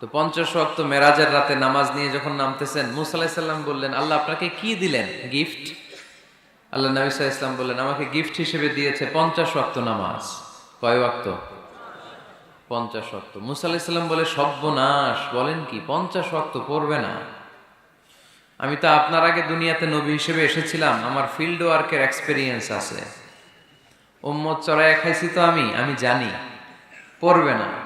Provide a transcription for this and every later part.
তো পঞ্চাশ ওয়াক্ত মেরাজের রাতে নামাজ নিয়ে যখন নামতেছেন, মুসা আলাহিসাল্লাম বললেন, আল্লাহ আপনাকে কি দিলেন? গিফট? আল্লাহ নবী ইসলাম বললেন, আমাকে গিফট হিসেবে দিয়েছে পঞ্চাশ ওয়াক্ত নামাজ। কয় ওয়াক্ত? পঞ্চাশ ওয়াক্ত। মুসা আলাহিসাল্লাম বলে, সর্বনাশ, বলেন কি, পঞ্চাশ ওয়াক্ত পড়বে না। আমি তো আপনার আগে দুনিয়াতে নবী হিসেবে এসেছিলাম, আমার ফিল্ড ওয়ার্কের এক্সপিরিয়েন্স আছে। উম্মত চড়াইয়া খাইছি তো আমি আমি জানি, পড়বে না।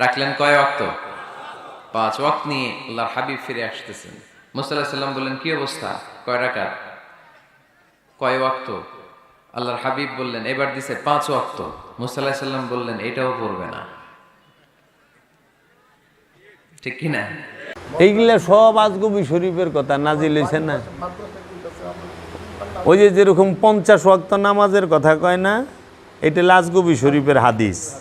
রাখলেন কয় অক্ত পাঁচ ওয়াক্ত নিয়ে আল্লাহর হাবিব ফিরে আসতেছেন। মুসা আলাহিসাল্লাম বললেন, কি অবস্থা? কয় রাকাত? কয় ওয়াক্ত। আল্লাহর হাবিব বললেন, এবার দিছে পাঁচ ওয়াক্ত। মুসা আলাহিসাল্লাম বললেন, এটাও পড়বে না। ঠিক কি না? এইগুলা সব আজগবি শরীফের কথা নাজিল হয়েছে না? ওই যে যেরকম পঞ্চাশ ওয়াক্ত নামাজের কথা কয় না, এটা লাজগবি শরীফের হাদিস।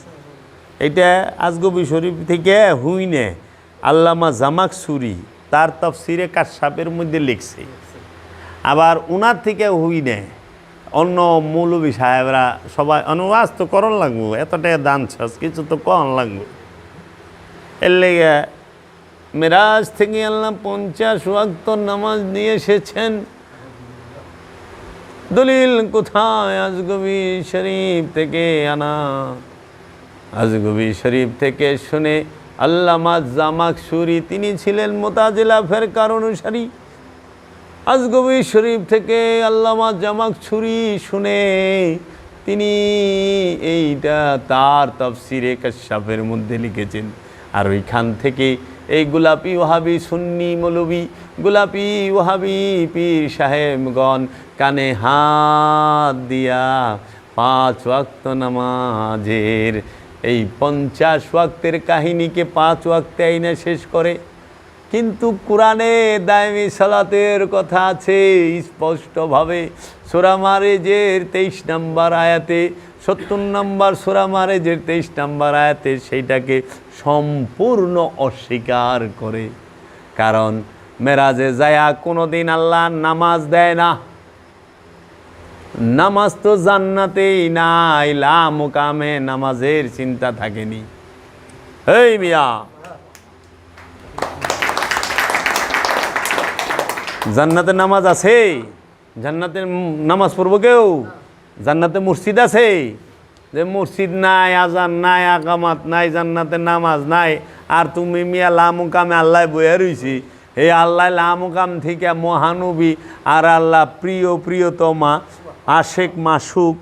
এটা আজগবি শরীফ থেকে হুইনে আল্লামা জামাক সুরি তার তফসিরে কাশাপের মধ্যে লিখছে। আবার উনার থেকে হুইনে অন্য মৌলবী সাহেবরা সবাই অনুবাস তো করণ লাগবো এতটা দান ছাস কিছু তো কন লাগবো। এর লেগে মেরাজ থেকে আল্লাহ পঞ্চাশ ওয়াক্ত নামাজ নিয়ে এসেছেন। দলিল কোথায় আজগবি শরীফ থেকে আনা? আজগবি শরীফ থেকে শুনে আল্লামা জামাক সুরি, তিনি ছিলেন মোতাজিলা ফেরকার অনুসারী। আজগবি শরীফ থেকে আল্লামা জামাক ছুরি শুনে তিনি এইটা তার তফসিরে কাশাফের মধ্যে লিখেছেন। আর ওইখান থেকে এই গোলাপি ওহাবি সুন্নি মৌলবি, গোলাপি ওহাবি পীর সাহেবগণ কানে হাত দিয়া পাঁচ ওয়াক্ত নামাজের এই পঞ্চাশ ওয়াক্তের কাহিনীকে পাঁচ ওয়াক্তে আইনা শেষ করে। কিন্তু কোরআনে দায়মি সালাতের কথা আছে, স্পষ্টভাবে সোরা মারেজের তেইশ নম্বর আয়াতে, সত্তর নম্বর সোরা মারেজের তেইশ নম্বর আয়াতে সেইটাকে সম্পূর্ণ অস্বীকার করে। কারণ মেরাজে যায়া কোনো দিন আল্লাহ নামাজ দেয় না। নামাজ তো জান্নাতেই নাই লা নামাজের চিন্তা থাকেনি। এই মিয়া। জান্নাতে নামাজ আছে? জান্নাতে উম নামাজ পড়ব কেউ? জান্নাতে মসজিদ আছে? যে মসজিদ নাই, আজান নাই, আকামাত নাই জান্নাতে নামাজ নাই, আর তুমি মিয়া লামুকামে আল্লাহ বইয়া রইছি। এই আল্লাহ লামুকাম থেকে মহানবী আর আল্লাহ প্রিয়, প্রিয়তমা আশেক মাসুক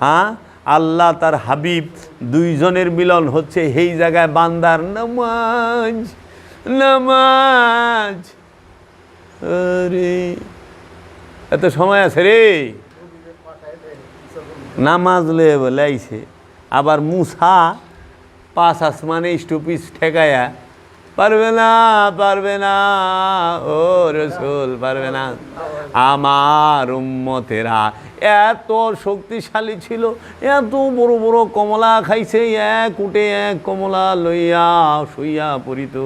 হ্যাঁ? আল্লাহ তার হাবিব দুইজনের মিলন হচ্ছে এই জায়গায় বান্দার নামাজ নামাজ। আরে, এত সময় আছে রে। নামাজ লে বলে আইছে। আবার মুসা পাঁচ আসমানে স্টুপিস ঠেকায়া পারবে না পারবে না। ও রসুল, পারবে না। আমার উম্মতেরা এত শক্তিশালী ছিল, এত বড় বড় কমলা খাইছে, এক উঠে এক কমলা লইয়া শুইয়া পড়িত।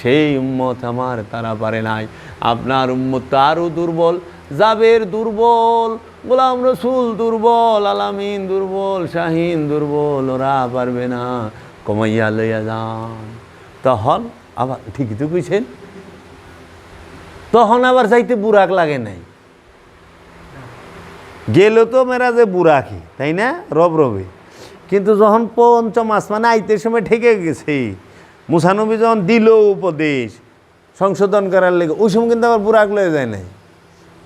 সেই উম্মত আমার, তারা পারে নাই। আপনার উম্মত আরও দুর্বল, জাবের দুর্বল, গোলাম রসুল দুর্বল, আলামিন দুর্বল, শাহিন দুর্বল, ওরা পারবে না। কমাইয়া লইয়া যান। তখন আবার ঠিকই তো কইছেন। তখন আবার যাইতে বুরাক লাগে নাই। গেল তো মেরা যে বুরাকি তাই না? রব রবে। কিন্তু যখন পঞ্চম আসমানে আইতে সময় ঠেকে গেছে, মুসানবী যখন দিল উপদেশ, সংশোধন করার লেগে, ওই সময় কিন্তু আবার বুরাক লয়ে যায় নাই।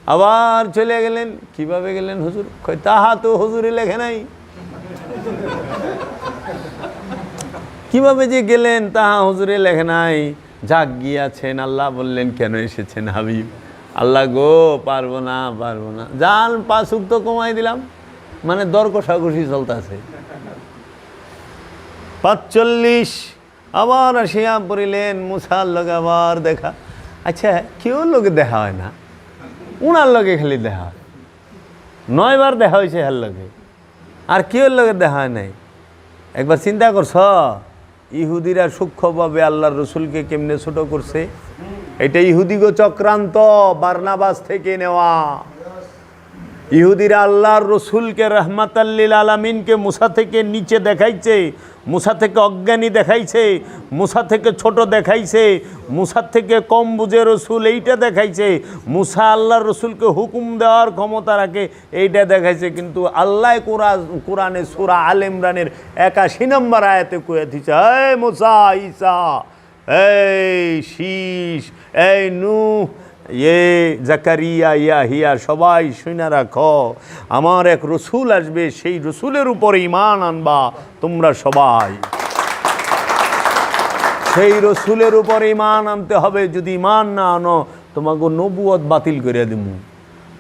আবার চলে গেলেন, কীভাবে গেলেন হুজুর? তাহা তো হুজুরে লেখে নাই। কীভাবে যে গেলেন তাহা হুজুরে লেখে নাই। যাক গিয়াছেন, আল্লাহ বললেন, কেন এসেছেন হাবিব? আল্লাহ গো, পারব না পারব না। যান পাঁচুক তো কমাই দিলাম। মানে দর কষাকষি চলতেছে। পাঁচচল্লিশ, আবার আসিয়া পড়িলেন মুসার লগে আবার দেখা। আচ্ছা কেউ লোকে দেখা হয় না। উনার লগে খালি দেখা হয়। নয়বার দেখা হয়েছে হার লগে। আর কেউ লগে দেখা হয় নাই। একবার চিন্তা করছ? ইহুদিরা সূক্ষ্মভাবে আল্লাহর রসুলকে কেমনে ছোট করছে? এটা ইহুদিগো চক্রান্ত, বার্নাবাস থেকে নেওয়া। ইহুদিরা আল্লাহর রসুলকে রহমাতাল্লিল আলামিনকে মুসা থেকে নিচে দেখাইছে। মুসা থেকে অজ্ঞানী দেখাইছে, মুসা থেকে ছোট দেখাইছে, মুসা থেকে কম বুঝে রসুল এইটা দেখাইছে, মুসা আল্লাহর রসুলকে হুকুম দেওয়ার ক্ষমতা রাখে, এইটা দেখাইছে। কিন্তু আল্লাহ কোরআন, কোরআনে সুরা আল ইমরানের একাশি নম্বর আয়াতে কয়ে দিচ্ছে এই মুসা, ঈসা, এই শীষ, এই নূহ ইয়ে জাকারিয়া, ইয়া হিয়া, সবাই শুনে রাখো। আমার এক রসুল আসবে, সেই রসুলের উপরে ইমান আনবা তোমরা সবাই। সেই রসুলের উপর ইমান আনতে হবে, যদি ইমান না আনো, তোমাকে নবুয়ত বাতিল করে দিমু।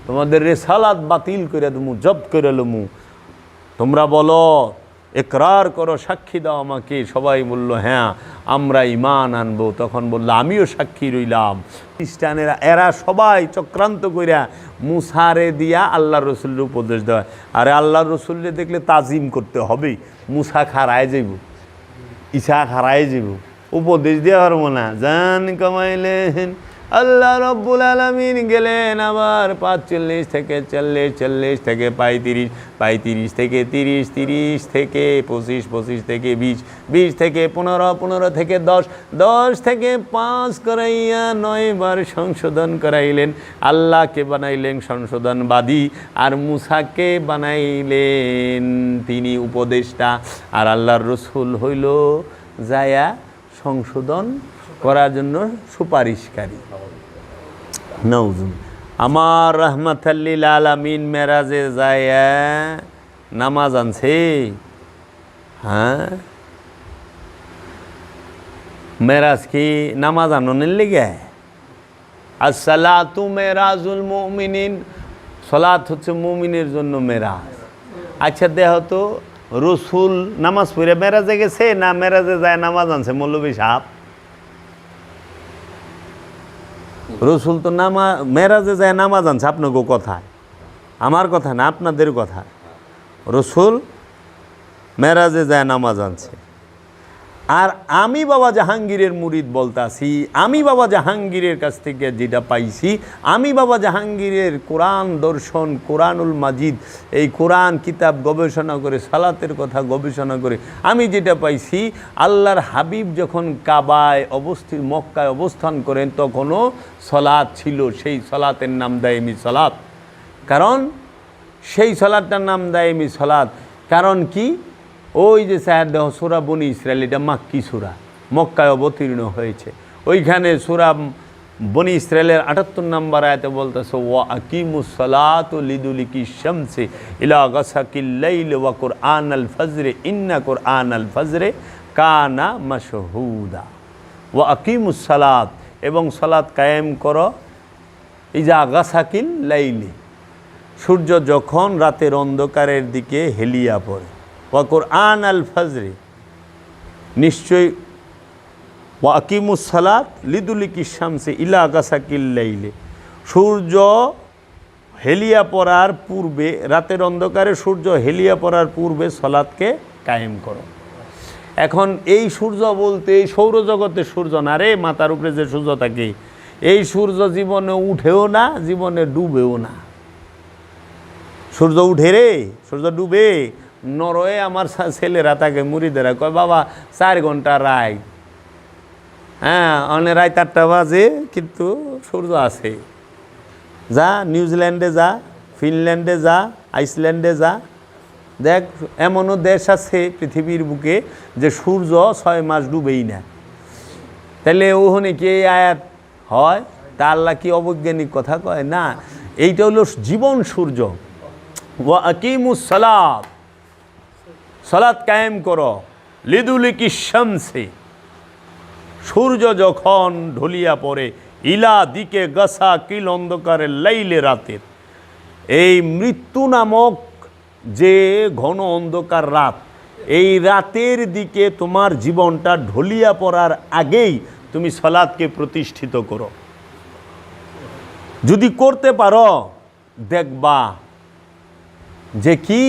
তোমাদের রেসালাত বাতিল করে দিমু জব করে লমু। তোমরা বলো একরার করো, সাক্ষী দাও আমাকে। সবাই বলল হ্যাঁ আমরা ইমান আনব। তখন বলল, আমিও সাক্ষী রইলাম। খ্রিস্টানেরা, এরা সবাই চক্রান্ত কইরা মুসারে দিয়া আল্লাহ রসুলের উপদেশ দেওয়া আরে আল্লাহ রসুলরে দেখলে তাজিম করতে হবে মুসা খারায় যাইব ইসা খারায় যাব উপদেশ দেওয়া পারব না জান কামাইলেন আল্লাহ রব্বুল আলমিন গেলেন আবার পাঁচচল্লিশ থেকে চল্লিশ চল্লিশ থেকে পঁয়ত্রিশ পঁয়ত্রিশ থেকে তিরিশ তিরিশ থেকে পঁচিশ পঁচিশ থেকে বিশ বিশ থেকে পনেরো পনেরো থেকে দশ দশ থেকে পাঁচ করাইয়া নয়বার সংশোধন করাইলেন। আল্লাহকে বানাইলেন সংশোধনবাদী আর মুসাকে বানাইলেন তিনি উপদেষ্টা। আর আল্লাহর রসুল হইল যায়া সংশোধন করার জন্য সুপারিশকারী। নৌজুম আমার রহমতাল্লিল আলামিন মেরাজে যায় নামাজ আনছে। হ্যাঁ? মেরাজ কি নামাজ আননের লেগে? আসসালাতু মেরাজুল মুমিনিন। সলাত হচ্ছে মুমিনের জন্য মেরাজ। আচ্ছা দেহ তো রসুল নামাজ পড়ে মেরাজে গেছে না মেরাজে যায় নামাজ আনছে? মৌলবী সাহেব। রসুল তো নামা, মেরাজে যায় নামাজ আনছে, আপনাকে কথা। আমার কথা না, আপনাদের কথা। রসুল মেরাজে যায় নামাজ আনছে। আর আমি বাবা জাহাঙ্গীরের মুরিদ বলতাছি, আমি বাবা জাহাঙ্গীরের কাছ থেকে যেটা পাইছি, আমি বাবা জাহাঙ্গীরের কোরআন দর্শন, কোরআনুল মাজিদ, এই কোরআন কিতাব গবেষণা করে, সালাতের কথা গবেষণা করে আমি যেটা পাইছি, আল্লাহর হাবিব যখন কাবায় অবস্থিত মক্কায় অবস্থান করেন তখনও সলাৎ ছিল, সেই সলাতের নাম দেয় দায়মি সলাৎ কারণ সেই সলাদটার নাম দেয় দায়মি সলাদ কারণ কি? ওই যে সাহেব দেহ সুরা বনি ইসরায়েল এটা মাক্কি সুরা, মক্কায় অবতীর্ণ হয়েছে। ওইখানে সুরা বনি ইসরায়েলের আটাত্তর নম্বর আয়তে বলতেছে, ওয়া আকিমুসলাত লিদুলিকি শামসে ইলা গসাকিল্লাইল ওয়া আল ফজরে, ইন্না কুরআন আল ফজরে কানা মাশহুদা। ওয়া আকিমুসলাত এবং সালাত কায়েম করো, ইজা গাসাকিল লাইলি। সূর্য যখন রাতের অন্ধকারের দিকে হেলিয়া পড়ে। ওয়াকুর আন আল ফজরে, নিশ্চয়ই ওয়াকিমুস সালাত লিদুলিকি শামসে ইলা গাসাকিল্লাইলে সূর্য হেলিয়া পড়ার পূর্বে, রাতের অন্ধকারে সূর্য হেলিয়া পড়ার পূর্বে সলাৎকে কায়েম করো। এখন এই সূর্য বলতে এই সৌরজগতের সূর্য না রে, মাথার উপরে যে সূর্য থাকে, এই সূর্য জীবনে উঠেও না, জীবনে ডুবেও না। সূর্য উঠে রে, সূর্য ডুবে নরয়ে আমার ছেলেরা তাকে মুড়ি মুড়িদেরা কয়, বাবা, চার ঘণ্টা রায়। হ্যাঁ অনেক রায় চারটা বাজে, কিন্তু সূর্য আছে। যা, নিউজিল্যান্ডে যা, ফিনল্যান্ডে যা, আইসল্যান্ডে যা। দেখ, এমনও দেশ আছে পৃথিবীর বুকে যে সূর্য ছয় মাস ডুবেই না। তাহলে ওখানে কি আয়াত হয়? তা আল্লাহ কি অবৈজ্ঞানিক কথা কয়? না, এইটা হলো জীবন সূর্য। ওয়া আকিমুস সালাত। সালাত কায়েম করো। লিদুলিকি শামসে। সূর্য যখন ঢলিয়া পড়ে, ইলা দিকে গাছা কিল অন্ধকারে লাইলে রাতের। এই মৃত্যু নামক যে ঘন অন্ধকার রাত, এই রাতের দিকে তোমার জীবনটা ঢলিয়া পড়ার আগেই তুমি সলাদকে প্রতিষ্ঠিত করো। যদি করতে পারো, দেখবা যে কি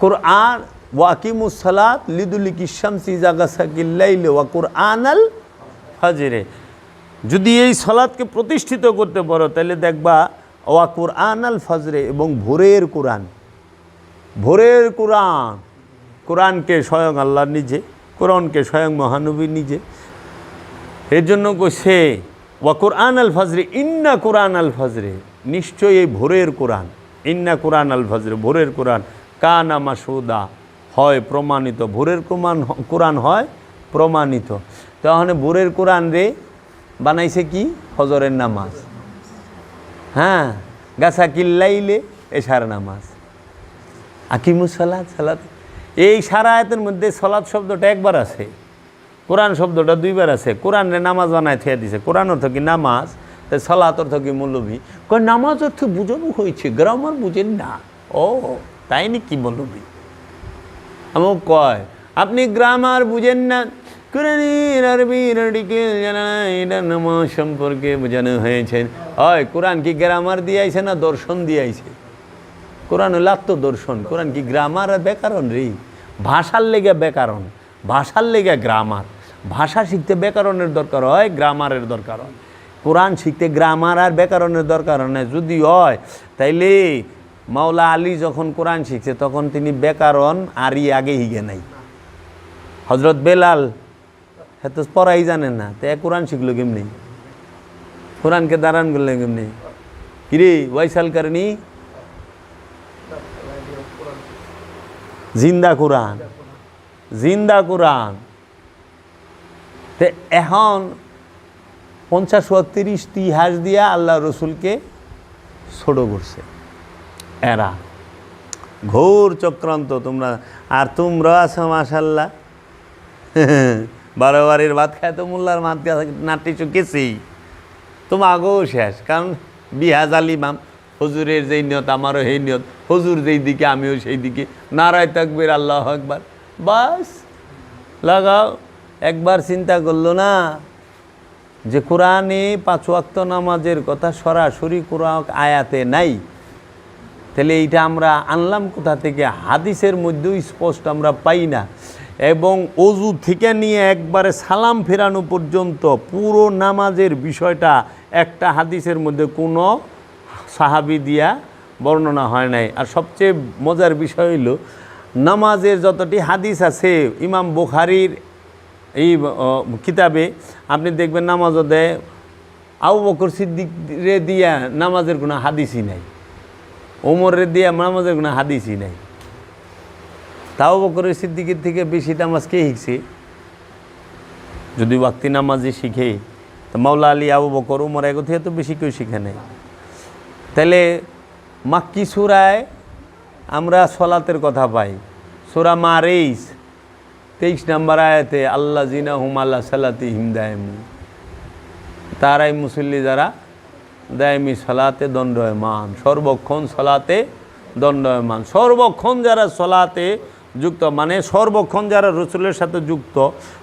কোরআন ওয়াকিমুসালাত লিদুলিকি শামসি জাগাসাকিল্লাইল ওয়া কোরআন আল ফাজরে যদি এই সলাদকে প্রতিষ্ঠিত করতে পারো তাহলে দেখবা ওয়া কোরআন আল ফজরে এবং ভোরের কোরআন ভোরের কোরআন কোরআনকে স্বয়ং আল্লাহ নিজে কোরআনকে স্বয়ং মহানবী নিজে এর জন্য কইছে ওয়া কোরআন আল ফজরে ইন্না কোরআন আল ফজরে নিশ্চয়ই এই ভোরের কোরআন ইন্না কোরআন আল ফজরে ভোরের কোরআন কানা মাসুদা, হয় প্রমাণিত। ভোরের কোরআন কোরআন হয় প্রমাণিত। তখন ভোরের কোরআন রে বানাইছে কি? হজরের নামাজ। হ্যাঁ গাছা কিল্লাইলে এশার নামাজ। আকিমুস সালাদ সালাদ এই সারা আয়াতের মধ্যে সলাদ শব্দটা একবার আছে। কোরআন শব্দটা দুইবার আছে। কোরআনে নামাজ বানায় থিয়া দিছে। কোরআন অর্থ কি নামাজ? তাই সলাত অর্থ কি মৌলভী? কয়, নামাজ অর্থ বুঝানো হয়েছে, গ্রামার বুঝেন না। ও তাই নাকি মৌলভী আমার কয়, আপনি গ্রামার বুঝেন না। কোরআনের আরবির নামাজ সম্পর্কে বোঝানো হয়েছে। হয়, কোরআন কি গ্রামার দিয়ে আইছে না দর্শন দিয়ে আইছে কোরআন হলো আত্মদর্শন। কোরআন কি গ্রামার আর ব্যাকরণ রে? ভাষার লেগে ব্যাকরণ, ভাষার লেগে গ্রামার। ভাষা শিখতে ব্যাকরণের দরকার হয়, গ্রামারের দরকার হয়। কোরআন শিখতে গ্রামার আর ব্যাকরণের দরকার হয় না। যদি হয়, তাইলে মাওলা আলী যখন কোরআন শিখছে, তখন তিনি ব্যাকরণ আরই আগে হিগে নাই। হজরত বেলাল হ্যাঁ তো পড়াই জানেন না, তো কোরআন শিখলো কেমনি? কোরআনকে দাঁড়ান করলে কেমনি? কিরে, ওয়াইসাল কারণী? জিন্দা কোরআন জিন্দা কোরআন। তে এখন পঞ্চাশ তিরিশ তিহাস দিয়া আল্লাহ রসুলকে ছোট করছে। এরা। ঘোর চক্রান্ত তোমরা। আর তোমরা আছো মাসাল্লাহ বারো বাড়ির ভাত খায় তো মোল্লার মাত নাটি চুকেছেই তোমার আগেও শেষ, কারণ বিহাজ আলিমাম হজুরের যেই নিয়ত, আমারও সেই নিয়ত। হজুর যেই দিকে, আমিও সেই দিকে। নারায় তাকবির, আল্লাহ একবার বাস, লাগাও। একবার চিন্তা করল না যে কোরআনে পাঁচ ওয়াক্ত নামাজের কথা সরাসরি কোরআন আয়াতে নাই। তাহলে এইটা আমরা আনলাম কোথা থেকে? হাদিসের মধ্যেও স্পষ্ট আমরা পাই না। এবং অজু থেকে নিয়ে একবারে সালাম ফেরানো পর্যন্ত পুরো নামাজের বিষয়টা একটা হাদিসের মধ্যে কোনো সাহাবি দিয়া বর্ণনা হয় নাই। আর সবচেয়ে মজার বিষয় হইল, নামাজের যতটি হাদিস আছে, ইমাম বুখারির এই কিতাবে আপনি দেখবেন নামাজও দেয় আবু বকর সিদ্দিক রে দিয়া নামাজের কোনো হাদিসই নাই। ওমরের দিয়া নামাজের কোনো হাদিসই নাই। তাও বকরের সিদ্দিকের থেকে বেশি নামাজ কে শিখছে? যদি ওয়াক্তি নামাজে শিখে, তো মাওলা আলী আবু বকর উমর এগো থেকে তো বেশি কেউ শিখে নেই। তাহলে মাক্কি সুরায় আমরা সলাতের কথা পাই। সুরা মারেইস তেইশ নাম্বার আয়াতে আল্লাহ জিনা হুম আল্লাহ সালাতি হিম দায়মু তারাই মুসল্লি যারা দায়মি সলাতে দণ্ডয়মান, সর্বক্ষণ সলাতে দণ্ডয়মান। সর্বক্ষণ যারা সলাতে যুক্ত মানে সর্বক্ষণ যারা রসুলের সাথে যুক্ত,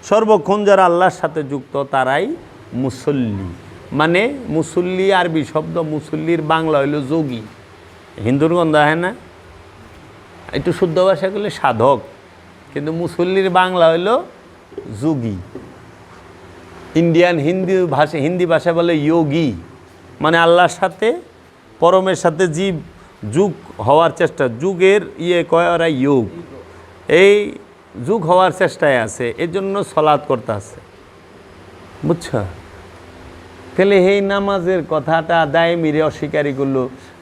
সর্বক্ষণ যারা আল্লাহর সাথে যুক্ত, তারাই মুসল্লি। মানে মুসল্লি আরবি শব্দ, মুসল্লির বাংলা হইল যোগী। হিন্দুর গন্ধ হয় না? একটু শুদ্ধ ভাষা করলে সাধক, কিন্তু মুসল্লির বাংলা হইল যোগী। ইন্ডিয়ান হিন্দি ভাষা হিন্দি ভাষা বলে যোগী। মানে আল্লাহর সাথে, পরমের সাথে জীব, যুগ হওয়ার চেষ্টা, যুগের ইয়ে কয় ওরা যোগ এই যুগ হওয়ার চেষ্টায় আছে, এর জন্য সলাৎ করতে আছে। বুঝছ? তাহলে এই নামাজের কথাটা দায়মিরে অস্বীকারী করল।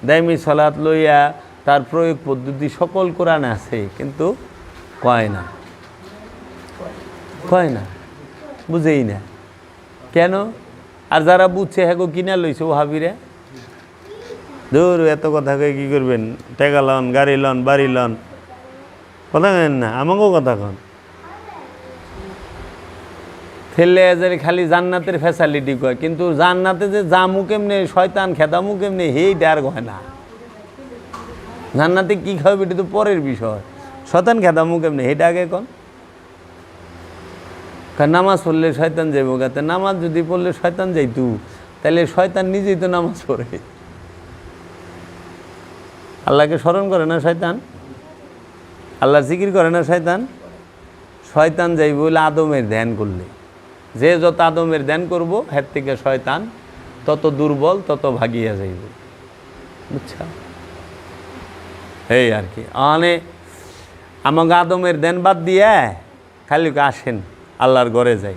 দায়মি সলাৎ লইয়া তার প্রয়োগ পদ্ধতি সকল কোরআন আছে, কিন্তু কয় না? কয় না? বুঝেই না। কেন? আর যারা বুঝছে হ্যাঁ কিনা লইছে ও হাবিরে ধর এত কথা কয়ে কী করবেন? টেকা লন গাড়ি লন বাড়ি লন। কথা কেন না আমাকেও কথা কন। ফেললে এজারে খালি জান্নাতের ফ্যাসালিটি কয় কিন্তু জান্নাতে যে জামু কেমনে শয়তান খেদামু কেমনে হেই ডার কয় না। জান্নাতে কী খাবে এটা তো পরের বিষয়। শয়তান খেদামু কেমনি এটা আগে কোন। কারণ নামাজ পড়লে শয়তান যাইব গাতে নামাজ যদি পড়লে শয়তান যাইতু তাহলে শয়তান নিজেই তো নামাজ পড়ে। আল্লাহকে স্মরণ করে না শয়তান? আল্লাহ জিকির করে না শয়তান? শয়তান যাইব বলে আদমের ধ্যান করলে। যে যত আদমের ধ্যান করব, হের থেকে শয়তান তত দুর্বল, তত ভাগিয়া যাইব। বুঝছা? এই আর কি। মানে আমাকে আদমের দেন বাদ দিয়ে খালি আসেন। আল্লাহর ঘরে যাই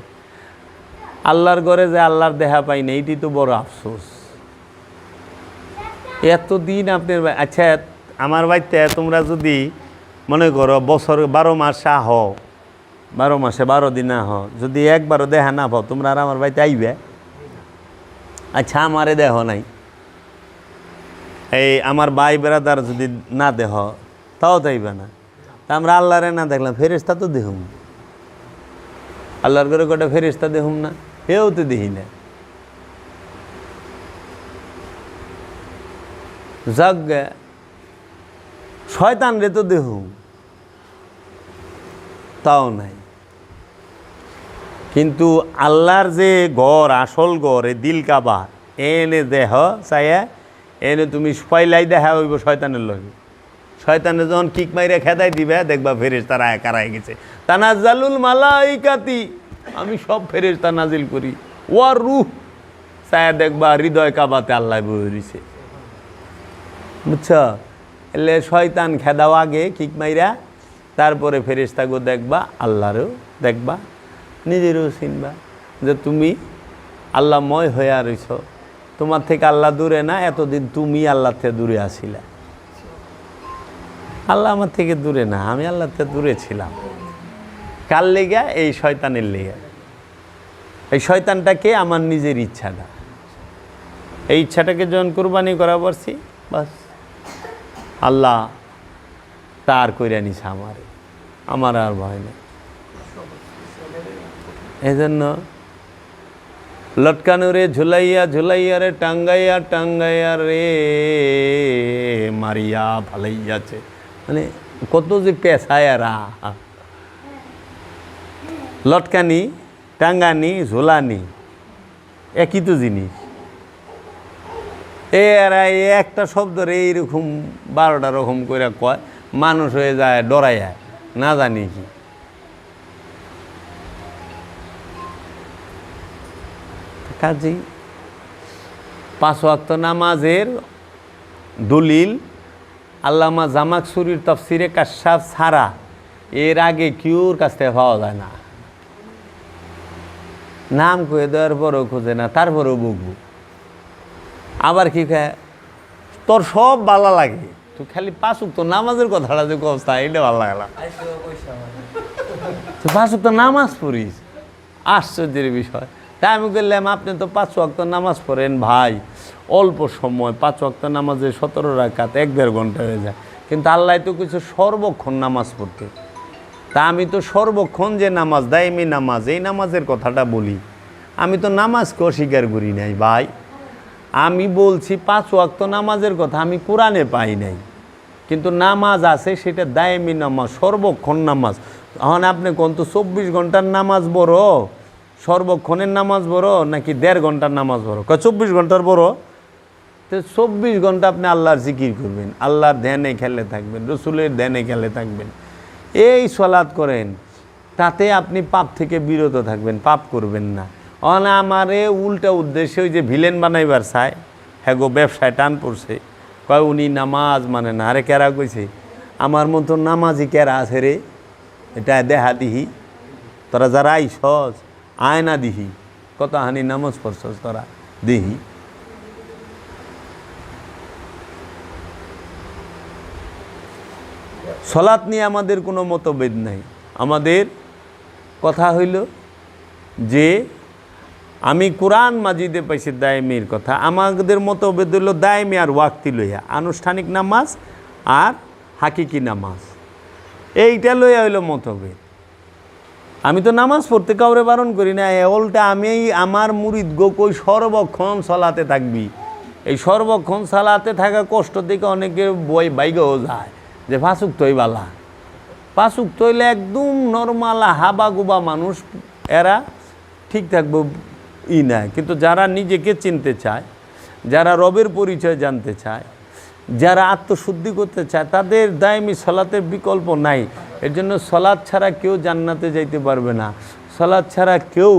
আল্লাহর ঘরে যে আল্লাহর দেহা পাই না এইটি তো বড় আফসোস। এতদিন আপনার আচ্ছা আমার বাড়িতে তোমরা যদি মনে করো বছর বারো মাস আহ, বারো মাসে বারো দিন আহ, যদি একবারও দেখা না পাও, তোমরা আর আমার বাড়িতে আইবে? আচ্ছা আমারে দেহ নাই। এই আমার ভাই বেড়াদার যদি না দেহ, তাও তাইবে না। তা আমরা আল্লাহরে না দেখলাম ফেরেস্তা তো দেখুম আল্লাহর করে কটা ফেরেস্তা দেখুম না? এও তো দেখি না। যাক শয়তান রে তো দেহুম তাও নাই। কিন্তু আল্লাহর যে গড় আসল গড় এ দিল কাবা এনে দেহ চাইয়া, এনে তুমি পয়লাই দেখা হইব শয়তানের লগে। শয়তানে যখন কিক মাইরে খেদাই দিবে, দেখবা ফেরেস তারা একারাই গেছে। তানাজালুল মালাইকাতি, আমি সব ফেরেস তা নাজিল করি। ওয়ার রুহ চায়া দেখবা হৃদয় কাবাতে আল্লাহ রইছে বুঝছ? এলে শয়তান খেদাও আগে কিক মাইরা, তারপরে ফেরেশতাগো দেখবা, আল্লাহরও দেখবা, নিজেরও চিনবা যে তুমি আল্লাহময় হয়ে রইছ। তোমার থেকে আল্লাহ দূরে না, এতদিন তুমি আল্লাহ থেকে দূরে আসিলা। আল্লাহ আমার থেকে দূরে না, আমি আল্লাহ থেকে দূরে ছিলাম। কার লেগা এই শয়তানের লেগা এই শয়তানটাকে আমার নিজের ইচ্ছাটা। এই ইচ্ছাটাকে যখন কোরবানি করা পারছি, বাস। আল্লাহ তার কইরা নিছে আমার। আমার আর ভয় নেই। এই জন্য লটকানো রে, ঝুলাইয়া ঝুলাইয়া রে, টাঙ্গাইয়া টাঙ্গাইয়া রে, মারিয়া ভালাইয়াছে মানে কত যে পেশায় রা লটকানি, টাঙ্গানি, ঝোলানি, একই তো জিনিস। এ এই একটা শব্দরে এইরকম বারোটা রকম করে কয়, মানুষ হয়ে যায় ডরাইয়া না জানি কি। কাজেই পাঁচ ওয়াক্ত নামাজের দলিল আল্লামা জামাকসুরির তফসিরে কাশাফ ছাড়া এর আগে কিউর কাছ থেকে পাওয়া যায় না। নাম কয়ে দেওয়ার পরেও খোঁজে না, তারপরেও বুকবু। আবার কি খায় তোর সব ভালো লাগে, তুই খালি পাঁচুক তো নামাজের কথাটা যে কস্তা এটা ভালো লাগলাম তুই পাঁচুক তো নামাজ পড়িস, আশ্চর্যের বিষয়। তাই আমি বললাম, আপনি তো পাঁচ ওয়াক্ত নামাজ পড়েন ভাই। অল্প সময়, পাঁচ ওয়াক্ত নামাজে সতেরো রাখাত এক দেড় ঘণ্টা হয়ে যায়। কিন্তু আল্লাহ তো কিছু সর্বক্ষণ নামাজ পড়তে। তা আমি তো সর্বক্ষণ যে নামাজ, দায়মি নামাজ, এই নামাজের কথাটা বলি। আমি তো নামাজকে অস্বীকার করি নাই, ভাই। আমি বলছি পাঁচ ওয়াক্ত নামাজের কথা আমি কোরআনে পাই নাই। কিন্তু নামাজ আছে, সেটা দায়মি নামাজ, সর্বক্ষণ নামাজ। এখন আপনি কোন তো চব্বিশ ঘণ্টার নামাজ বড় সর্বক্ষণের নামাজ বড় নাকি দেড় ঘণ্টার নামাজ বড় চব্বিশ ঘণ্টার বড় তো চব্বিশ ঘণ্টা আপনি আল্লাহর জিকির করবেন, আল্লাহর ধ্যানে খেলে থাকবেন, রসুলের ধ্যানে খেলে থাকবেন। এই সলাদ করেন, তাতে আপনি পাপ থেকে বিরত থাকবেন, পাপ করবেন না। অন আমারে উল্টা উদ্দেশ্যে ওই যে ভিলেন বানাইবার চায় হ্যাঁ গো, ব্যবসায় টান পড়ছে। কয়, উনি নামাজ মানে না। আরে কেরা কইছে? আমার মতো নামাজি কেরা আছে রে? এটা দেহা দিহি। তোরা যারা আইসস, আয়না দিহি। কত হানি নামাজ পড়ছস তোরা? দিহি। সলাৎ নিয়ে আমাদের কোনো মতভেদ নাই। আমাদের কথা হইল যে, আমি কোরআন মাজিদে পাইছি দায়মির কথা, আমাদের মতভেদ হইল দায়মি আর ওয়াক্তি লইয়া, আনুষ্ঠানিক নামাজ আর হাকিকি নামাজ। এইটা লইয়া হইল মতভেদ। আমি তো নামাজ পড়তে কাউরে বারণ করি না, এ উল্টা আমি আমার মুরিদ গো কই সর্বক্ষণ সলাতে থাকবি। এই সর্বক্ষণ সালাতে থাকা কষ্ট থেকে অনেকে বই বাইগেও যায়। যে ফাঁসুক তোই বালা পাঁচুক তৈলে একদম নর্মাল হাবা গুবা মানুষ, এরা ঠিক থাকব, ই না কিন্তু যারা নিজেকে চিনতে চায়, যারা রবের পরিচয় জানতে চায়, যারা আত্মশুদ্ধি করতে চায়, তাদের দায়মি সলাতের বিকল্প নাই। এর জন্য সলাদ ছাড়া কেউ জান্নাতে যাইতে পারবে না। সলাদ ছাড়া কেউ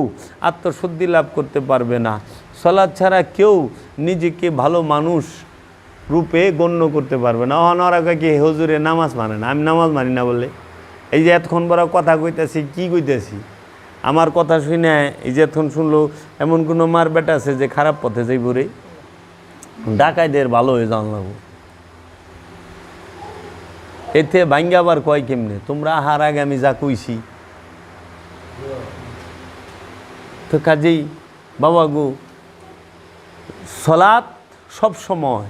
আত্মশুদ্ধি লাভ করতে পারবে না। সলাদ ছাড়া কেউ নিজেকে ভালো মানুষ রূপে গণ্য করতে পারবে না। অনারা কি হজুরে নামাজ মানে না? আমি নামাজ মানি না বলে এই যে এতক্ষণ বড় কথা কইতেছি, কি কইতেছি? আমার কথা শুনে এই যে এতক্ষণ শুনলো, এমন কোনো মার বেটা আছে যে খারাপ পথে যাইব রে? ডাকাইদের ভালো হয়ে যান লাগবো। এতে ভাঙ্গাবার কয় কেমনে? তোমরা আহার আগে আমি যা কইছি। তো কাজেই বাবা গো, সলাৎ সব সময়